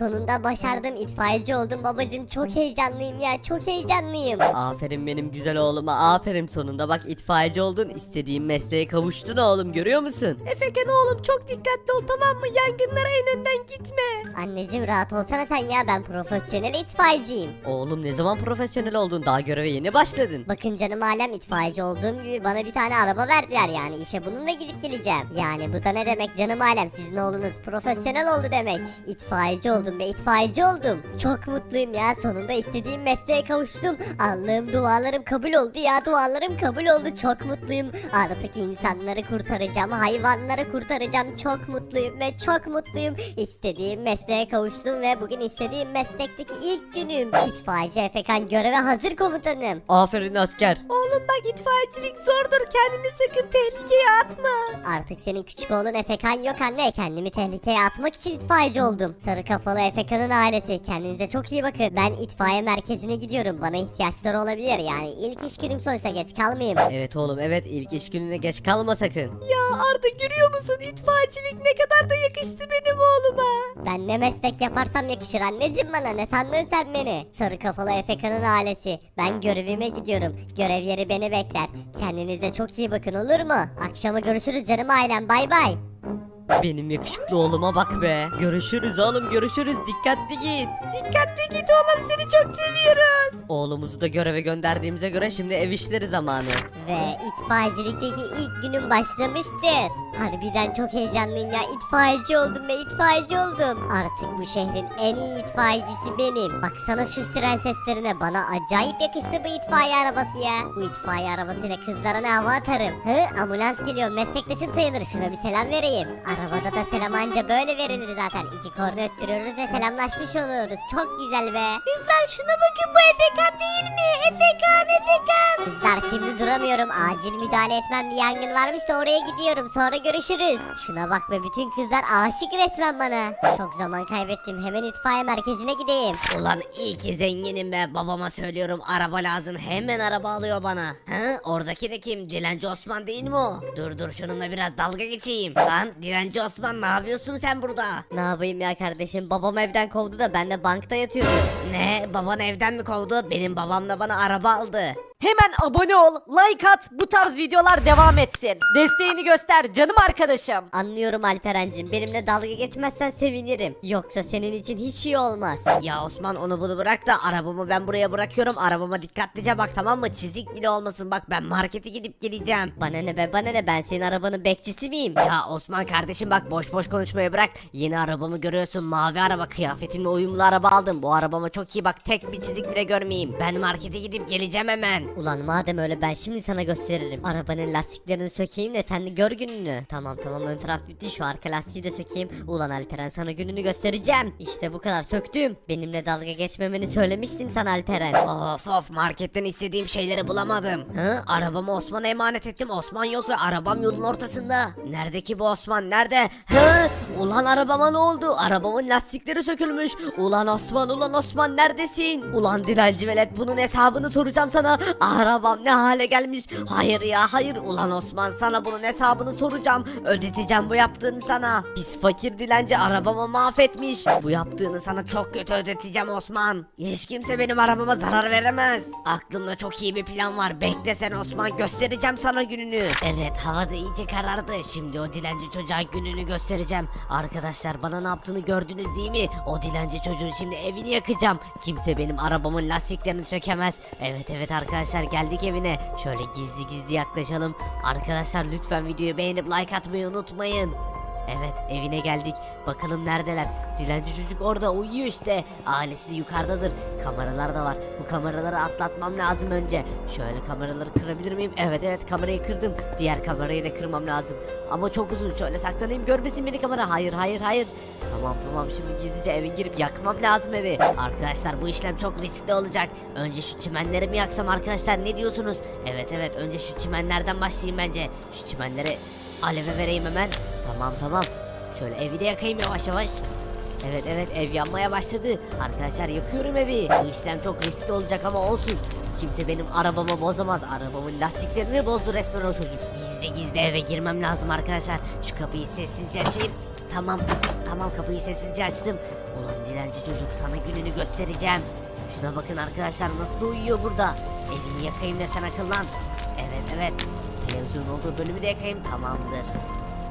Sonunda başardım itfaiyeci oldum babacım çok heyecanlıyım ya çok heyecanlıyım. Aferin benim güzel oğluma aferin sonunda bak itfaiyeci oldun istediğin mesleğe kavuştun oğlum görüyor musun? Efekan oğlum çok dikkatli ol tamam mı yangınlara en önden gitme. Anneciğim rahat olsana sen ya ben profesyonel itfaiyeciyim. Oğlum ne zaman profesyonel oldun daha göreve yeni başladın. Bakın canım alem itfaiyeci olduğum gibi bana bir tane araba verdiler yani işe bununla gidip geleceğim. Yani bu da ne demek canım alem sizin oğlunuz profesyonel oldu demek. İtfaiyeci oldum ve itfaiyeci oldum. Çok mutluyum ya sonunda istediğim mesleğe kavuştum. Allah'ım dualarım kabul oldu ya dualarım kabul oldu. Çok mutluyum. Artık insanları kurtaracağım hayvanları kurtaracağım. Çok mutluyum ve çok mutluyum. İstediğim mesleğe kavuştum ve bugün istediğim meslekteki ilk günüm. İtfaiyeci Efekan göreve hazır komutanım. Aferin asker. Oğlum bak itfaiyecilik zordur kendini sakın tehlikeye atma. Artık senin küçük oğlun Efekan yok anne. Kendimi tehlikeye atmak için itfaiyeci oldum. Sarı kafalı Efekan'ın ailesi. Kendinize çok iyi bakın. Ben itfaiye merkezine gidiyorum. Bana ihtiyaçları olabilir. Yani ilk iş günüm sonuçta geç kalmayayım. Evet oğlum evet ilk iş gününe geç kalma sakın. Ya Arda görüyor musun itfaiyecilik ne kadar da yakıştı benim oğluma. Ben ne meslek yaparsam yakışır anneciğim bana. Ne sandın sen beni? Sarı kafalı Efekan'ın ailesi. Ben görevime gidiyorum. Görev yeri beni bekler. Kendinize çok iyi bakın olur mu? Akşama görüşürüz canım ailem. Bay bay. Benim yakışıklı oğluma bak be. Görüşürüz oğlum görüşürüz dikkatli git. Dikkatli git oğlum seni çok seviyoruz. Oğlumuzu da göreve gönderdiğimize göre şimdi ev işleri zamanı. Ve itfaiyecilikteki ilk günüm başlamıştır. Harbiden çok heyecanlıyım ya. İtfaiyeci oldum ve itfaiyeci oldum. Artık bu şehrin en iyi itfaiyecisi benim. Baksana şu siren seslerine. Bana acayip yakıştı bu itfaiye arabası ya. Bu itfaiye arabasıyla kızlara hava atarım. Hı ambulans geliyor. Meslektaşım sayılır. Şuna bir selam vereyim. Arabada da selam anca böyle verilir zaten. İki korna öttürüyoruz ve selamlaşmış oluyoruz. Çok güzel be. Kızlar şuna bakın bu Efekan değil mi? Efekan Efekan. Kızlar şimdi duramıyorum. Acil müdahale etmem bir yangın varmış da oraya gidiyorum. Sonra görüşürüz. Şuna bak be bütün kızlar aşık resmen bana. Çok zaman kaybettim. Hemen itfaiye merkezine gideyim. Ulan iyi ki zenginim be babama söylüyorum araba lazım hemen araba alıyor bana. Ha oradaki de kim dilenci Osman değil mi o? Dur dur şununla biraz dalga geçeyim. Lan dilenci Osman ne yapıyorsun sen burada? Ne yapayım ya kardeşim? Babam evden kovdu da ben de bankta yatıyorum. Ne baban evden mi kovdu? Benim babam da bana araba aldı. Hemen abone ol, like at, bu tarz videolar devam etsin. Desteğini göster canım arkadaşım. Anlıyorum Alperen'cim. Benimle dalga geçmezsen sevinirim. Yoksa senin için hiç iyi olmaz. Ya Osman onu bunu bırak da arabamı ben buraya bırakıyorum. Arabama dikkatlice bak tamam mı? Çizik bile olmasın bak ben markete gidip geleceğim. Bana ne be bana ne ben senin arabanın bekçisi miyim? Ya Osman kardeşim bak boş boş konuşmayı bırak. Yeni arabamı görüyorsun mavi araba kıyafetimle uyumlu araba aldım. Bu arabama çok iyi bak tek bir çizik bile görmeyeyim. Ben markete gidip geleceğim hemen. Ulan madem öyle ben şimdi sana gösteririm. Arabanın lastiklerini sökeyim de sen de gör gününü. Tamam tamam ön taraf bitti şu arka lastiği de sökeyim. Ulan Alperen sana gününü göstereceğim. İşte bu kadar söktüm. Benimle dalga geçmemeni söylemiştim sana Alperen. Of of marketten istediğim şeyleri bulamadım. Hı? Arabamı Osman'a emanet ettim. Osman yok ve arabam yolun ortasında. Nerede ki bu Osman? Nerede? Hı? Ulan arabama ne oldu? Arabamın lastikleri sökülmüş. Ulan Osman ulan Osman neredesin? Ulan dilenci velet bunun hesabını soracağım sana. Arabam ne hale gelmiş? Hayır ya hayır. Ulan Osman sana bunun hesabını soracağım. Ödeteceğim bu yaptığını sana. Pis fakir dilenci arabamı mahvetmiş. Bu yaptığını sana çok kötü ödeteceğim Osman. Hiç kimse benim arabama zarar veremez. Aklımda çok iyi bir plan var. Bekle sen Osman göstereceğim sana gününü. Evet hava da iyice karardı. Şimdi o dilenci çocuğa gününü göstereceğim. Arkadaşlar bana ne yaptığını gördünüz değil mi? O dilenci çocuğun şimdi evini yakacağım. Kimse benim arabamın lastiklerini sökemez. Evet evet arkadaşlar geldik evine. Şöyle gizli gizli yaklaşalım. Arkadaşlar lütfen videoyu beğenip like atmayı unutmayın. Evet evine geldik. Bakalım neredeler. Dilenci çocuk orada uyuyor işte. Ailesi de yukarıdadır. Kameralar da var. Bu kameraları atlatmam lazım önce. Şöyle kameraları kırabilir miyim? Evet evet kamerayı kırdım. Diğer kamerayı da kırmam lazım. Ama çok uzun. Şöyle saklanayım görmesin beni kamera. Hayır hayır hayır. Tamam tamam şimdi gizlice eve girip yakmam lazım evi. Arkadaşlar bu işlem çok riskli olacak. Önce şu çimenleri mi yaksam arkadaşlar ne diyorsunuz? Evet evet önce şu çimenlerden başlayayım bence. Şu çimenleri aleve vereyim hemen. Tamam tamam. Şöyle evi de yakayım yavaş yavaş. Evet evet ev yanmaya başladı. Arkadaşlar yakıyorum evi. Bu işlem çok riskli olacak ama olsun. Kimse benim arabamı bozamaz. Arabamın lastiklerini bozdu resmen o çocuk. Gizli gizli eve girmem lazım arkadaşlar. Şu kapıyı sessizce açayım. tamam tamam kapıyı sessizce açtım. Ulan dilenci çocuk sana gününü göstereceğim. Şuna bakın arkadaşlar nasıl uyuyor burada. Evini yakayım da sen akıllan. Evet evet. Televizyon olduğu bölümü de yakayım tamamdır.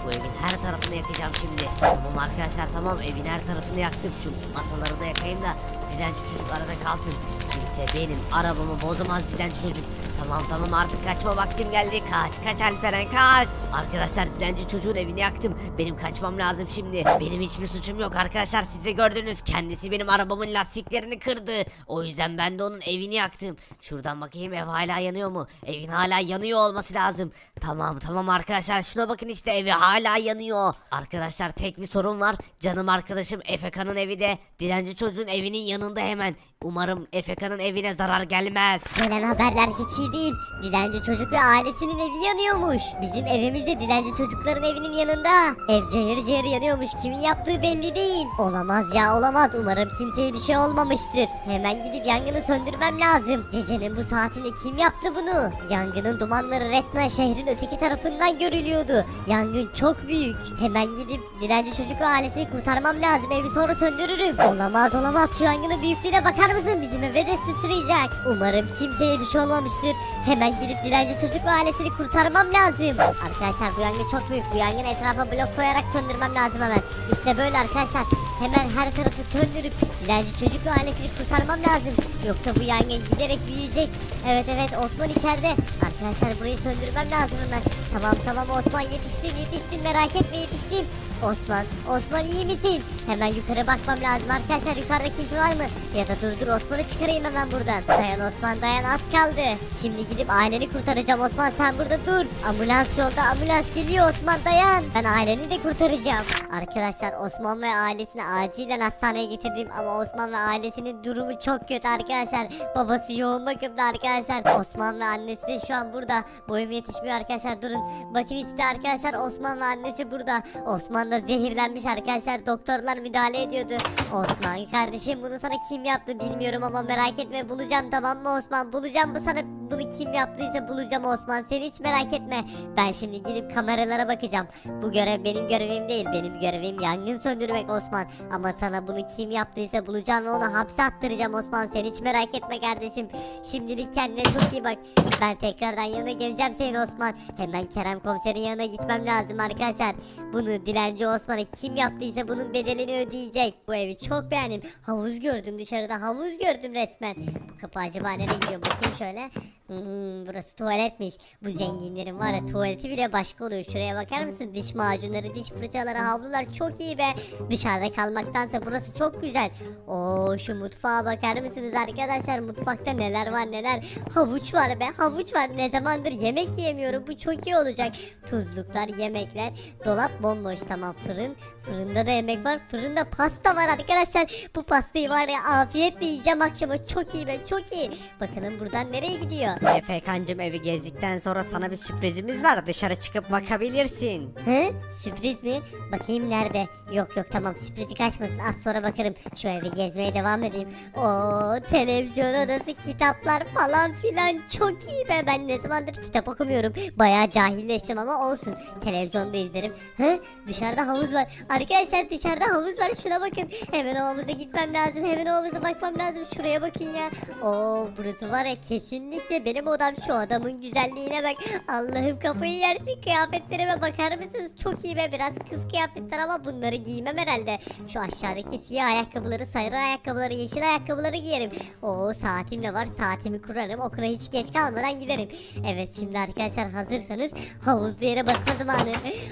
Bu evin her tarafını yakacağım şimdi. Tamam arkadaşlar tamam evin her tarafını yaktım. Şu masaları da yakayım da dilenci çocuk arada kalsın. Kimse benim arabamı bozamaz dilenci çocuk. Tamam tamam artık kaçma vaktim geldi. Kaç kaç Alperen kaç. Arkadaşlar dilenci çocuğun evini yaktım. Benim kaçmam lazım şimdi. Benim hiçbir suçum yok arkadaşlar siz de gördünüz. Kendisi benim arabamın lastiklerini kırdı. O yüzden ben de onun evini yaktım. Şuradan bakayım ev hala yanıyor mu? Evin hala yanıyor olması lazım. Tamam tamam arkadaşlar şuna bakın işte evi hala yanıyor. Arkadaşlar tek bir sorun var. Canım arkadaşım Efeka'nın evi de dilenci çocuğun evinin yanında hemen. Umarım Efeka'nın evine zarar gelmez. Gelen haberler hiç iyi değil. Dilenci çocuk ve ailesinin evi yanıyormuş. Bizim evimiz de dilenci çocukların evinin yanında. Ev cayır cayır yanıyormuş. Kimin yaptığı belli değil. Olamaz ya olamaz. Umarım kimseye bir şey olmamıştır. Hemen gidip yangını söndürmem lazım. Gecenin bu saatinde kim yaptı bunu? Yangının dumanları resmen şehrin öteki tarafından görülüyordu. Yangın çok büyük. Hemen gidip dilenci çocuk ve ailesini kurtarmam lazım. Evi sonra söndürürüm. Olamaz olamaz. Şu yangının büyüklüğüne bakar mısın? Bizim eve de sıçrayacak. Umarım kimseye bir şey olmamıştır. Hemen gidip dilenci çocuk ve ailesini kurtarmam lazım. Arkadaşlar bu yangın çok büyük. Bu yangın etrafa blok koyarak söndürmem lazım hemen. İşte böyle arkadaşlar. Hemen her tarafı söndürüp dilenci çocuk ve ailesini kurtarmam lazım. Yoksa bu yangın giderek büyüyecek. Evet evet Osman içeride. Arkadaşlar burayı söndürmem lazım hemen. Tamam tamam Osman yetiştim yetiştim merak etme yetiştim. Osman, Osman iyi misin? Hemen yukarı bakmam lazım arkadaşlar yukarıda kimse var mı? Ya da dur dur Osman'ı çıkarayım hemen buradan. Dayan Osman dayan az kaldı. Şimdi gidip aileni kurtaracağım Osman sen burada dur. Ambulans yolda ambulans geliyor Osman dayan. Ben aileni de kurtaracağım. Arkadaşlar Osman ve ailesini acilen hastaneye getirdim ama Osman ve ailesinin durumu çok kötü arkadaşlar. Babası yoğun bakımda arkadaşlar. Osman ve annesi de şu an burada. Boyum yetişmiyor arkadaşlar durun. Bakın işte arkadaşlar Osman ve annesi burada. Osman da zehirlenmiş arkadaşlar. Doktorlar müdahale ediyordu. Osman kardeşim bunu sana kim yaptı bilmiyorum ama merak etme bulacağım tamam mı Osman? Bulacağım bu sana bunu kim yaptıysa bulacağım Osman. Sen hiç merak etme. Ben şimdi gidip kameralara bakacağım. Bu görev benim görevim değil. Benim görevim yangın söndürmek Osman. Ama sana bunu kim yaptıysa bulacağım ve onu hapse attıracağım Osman. Sen hiç merak etme kardeşim. Şimdilik kendine çok iyi bak. Ben tekrardan yanına geleceğim senin Osman. Hemen Kerem komiserin yanına gitmem lazım arkadaşlar. Bunu dilenci Osman'a kim yaptıysa bunun bedelini ödeyecek. Bu evi çok beğendim. Havuz gördüm dışarıda havuz gördüm resmen. Bu kapı acaba nereye gidiyor bakayım şöyle. Hmm, burası tuvaletmiş. Bu zenginlerin var ya tuvaleti bile başka oluyor. Şuraya bakar mısın? Diş macunları, diş fırçaları, havlular çok iyi be. Dışarıda kalmaktansa burası çok güzel. Oo şu mutfağa bakar mısınız arkadaşlar? Mutfakta neler var neler. Havuç var be havuç var. Ne zamandır yemek yemiyorum. Bu çok iyi olacak. Tuzluklar, yemekler. Dolap bomboş tamam. Fırın. Fırında da yemek var. Fırında pasta var arkadaşlar. Bu pastayı var ya afiyetle yiyeceğim akşama. Çok iyi be çok iyi. Bakalım buradan nereye gidiyor? Efekancım evi gezdikten sonra sana bir sürprizimiz var. Dışarı çıkıp bakabilirsin. He? Sürpriz mi? Bakayım nerede? Yok yok tamam sürprizi kaçmasın az sonra bakarım. Şu evi gezmeye devam edeyim. Oo televizyon odası kitaplar falan filan çok iyi be. Ben ne zamandır kitap okumuyorum. Bayağı cahilleştim ama olsun. Televizyonda izlerim. He? Dışarıda havuz var. Arkadaşlar dışarıda havuz var şuna bakın. Hemen o havuza gitmem lazım. Hemen o havuza bakmam lazım. Şuraya bakın ya. Oo burası var ya kesinlikle benim odam. Şu adamın güzelliğine bak. Allah'ım kafayı yersin. Kıyafetlerime bakar mısınız? Çok iyi be. Biraz kız kıyafetler ama bunları giymem herhalde. Şu aşağıdaki siyah ayakkabıları, sarı ayakkabıları, yeşil ayakkabıları giyerim. Oo saatim de var. Saatimi kurarım. Okula hiç geç kalmadan giderim. Evet şimdi arkadaşlar hazırsanız havuzlu yere bakma zamanı.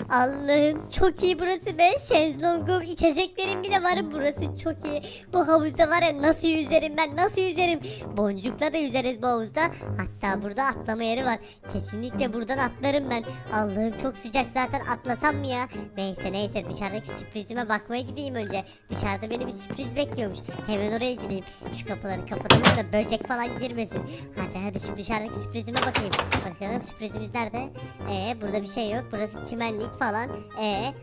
Allah'ım çok iyi burası be. Şezlongum, içeceklerim bile var. Burası çok iyi. Bu havuzda var ya nasıl yüzerim ben nasıl yüzerim. Boncukla da yüzeriz bu havuzda. Hatta burada atlama yeri var. Kesinlikle buradan atlarım ben. Allah'ım çok sıcak zaten atlasam mı ya? Neyse neyse dışarıdaki sürprizime bakmaya gideyim önce. Dışarıda beni bir sürpriz bekliyormuş. Hemen oraya gideyim. Şu kapıları kapatalım da böcek falan girmesin. Hadi hadi şu dışarıdaki sürprizime bakayım. Bakalım sürprizimiz nerede? Ee burada bir şey yok. Burası çimenlik falan. Ee?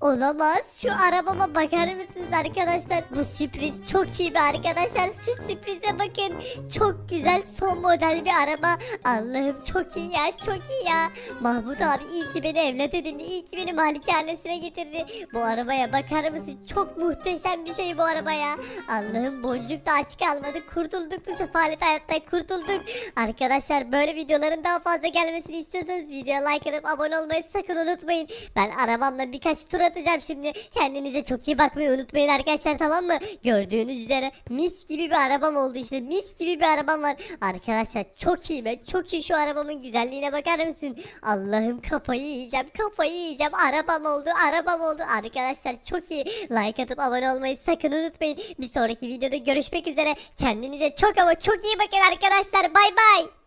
Olamaz. Şu arabama bakar mısınız arkadaşlar? Bu sürpriz çok iyi be arkadaşlar. Şu sürprize bakın. Çok güzel son model bir araba. Allah'ım çok iyi ya çok iyi ya. Mahmut abi iyi ki beni evlat edindi. iyi ki beni malikanesine getirdi. Bu arabaya bakar mısın? Çok muhteşem bir şey bu araba ya. Allah'ım boncuk da aç kalmadı. Kurtulduk bu sefalet hayattan kurtulduk. Arkadaşlar böyle videoların daha fazla gelmesini istiyorsanız videoya like atıp abone olmayı sakın unutmayın. Ben arabamla birkaç tur atacağım şimdi. Kendinize çok iyi bakmayı unutmayın arkadaşlar tamam mı? Gördüğünüz üzere mis gibi bir arabam oldu işte. Mis gibi bir arabam var. Arkadaşlar çok iyi be. Çok iyi şu arabamın güzelliğine bakar mısın? Allah'ım kafayı yiyeceğim. Kafayı yiyeceğim. Arabam oldu. Arabam oldu. Arkadaşlar çok iyi. Like atıp abone olmayı sakın unutmayın. Bir sonraki videoda görüşmek üzere. Kendinize çok ama çok iyi bakın arkadaşlar. Bay bay.